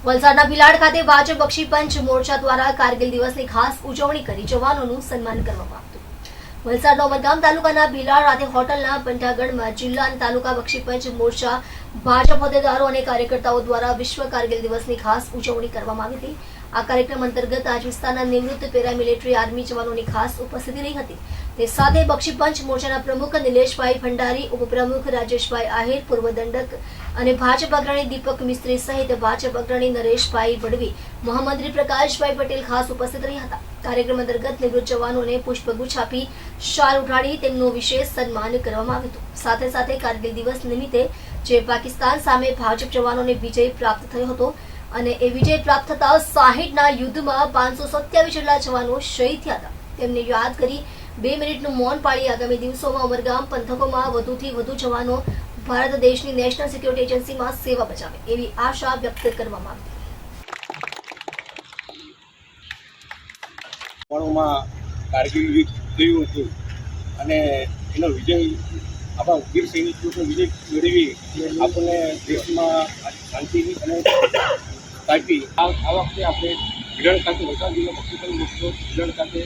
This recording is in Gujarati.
વલસાડના ભિલાડ ખાતે ભાજપ બક્ષી પંચ મોરચા દ્વારા કારગિલ દિવસની ખાસ ઉજવણી કરી જવાનોનું સન્માન કરવામાં વલસાડના ઉમરગામ તાલુકાના ભિલાડ રાતે હોટલના પંટાગઢમાં જિલ્લા અને તાલુકા બક્ષી પંચ મોરચા, ભાજપ હોદ્દેદારો અને કાર્યકર્તાઓ દ્વારા વિશ્વ કારગિલ દિવસની ખાસ ઉજવણી કરવામાં આવી હતી. આ કાર્યક્રમ અંતર્ગત આજ વિસ્તારના નિવૃત્ત પેરામિલિટરી આર્મી જવાનોની ખાસ ઉપસ્થિતિ રહી હતી. તે સાથે બક્ષી પંચ મોરચાના પ્રમુખ નિલેશભાઈ ભંડારી, ઉપપ્રમુખ રાજેશભાઈ આહિર, પૂર્વ દંડક અને ભાજપ અગ્રણી દીપક મિસ્ત્રી સહિત ભાજપ અગ્રણી નરેશભાઈ વડવી, મહામંત્રી પ્રકાશભાઈ પટેલ ખાસ ઉપસ્થિત રહ્યા હતા. કાર્યક્રમ અંતર્ગત નિવૃત્ત જવાનોને પુષ્પગુચ્છ આપી શાલ ઉઠાડી તેમનું વિશેષ સન્માન કરવામાં આવ્યું હતું. સાથે સાથે કારગિલ દિવસ નિમિત્તે જે પાકિસ્તાન સામે ભાજપ જવાનોને વિજય પ્રાપ્ત થયો હતો અને એ વિજય પ્રાપ્ત થતા સાહીઠના યુદ્ધમાં પાંચસો સત્યાવીસ જેટલા જવાનો શહીદ થયા હતા. તેમને યાદ કરી બે મિનિટનું મૌન પાળી આગામી દિવસોમાં ઉમરગામ પંથકોમાં વધુથી વધુ જવાનો ભારત દેશની નેશનલ સિક્યુરિટી એજન્સીમાં સેવા બજાવે એવી આશા વ્યક્ત કરવામાં આવી પણોમાં કારગિલ યુદ્ધ થયું હતું. અને એનો વિજય આપણા વીર સૈનિકોનો વિજય મેળવી આપણને દેશમાં શાંતિની અને કાપી આ વખતે આપણે વિરણ ખાતે વલસાડ જિલ્લા પક્ષી મુખ્ય વિરણ ખાતે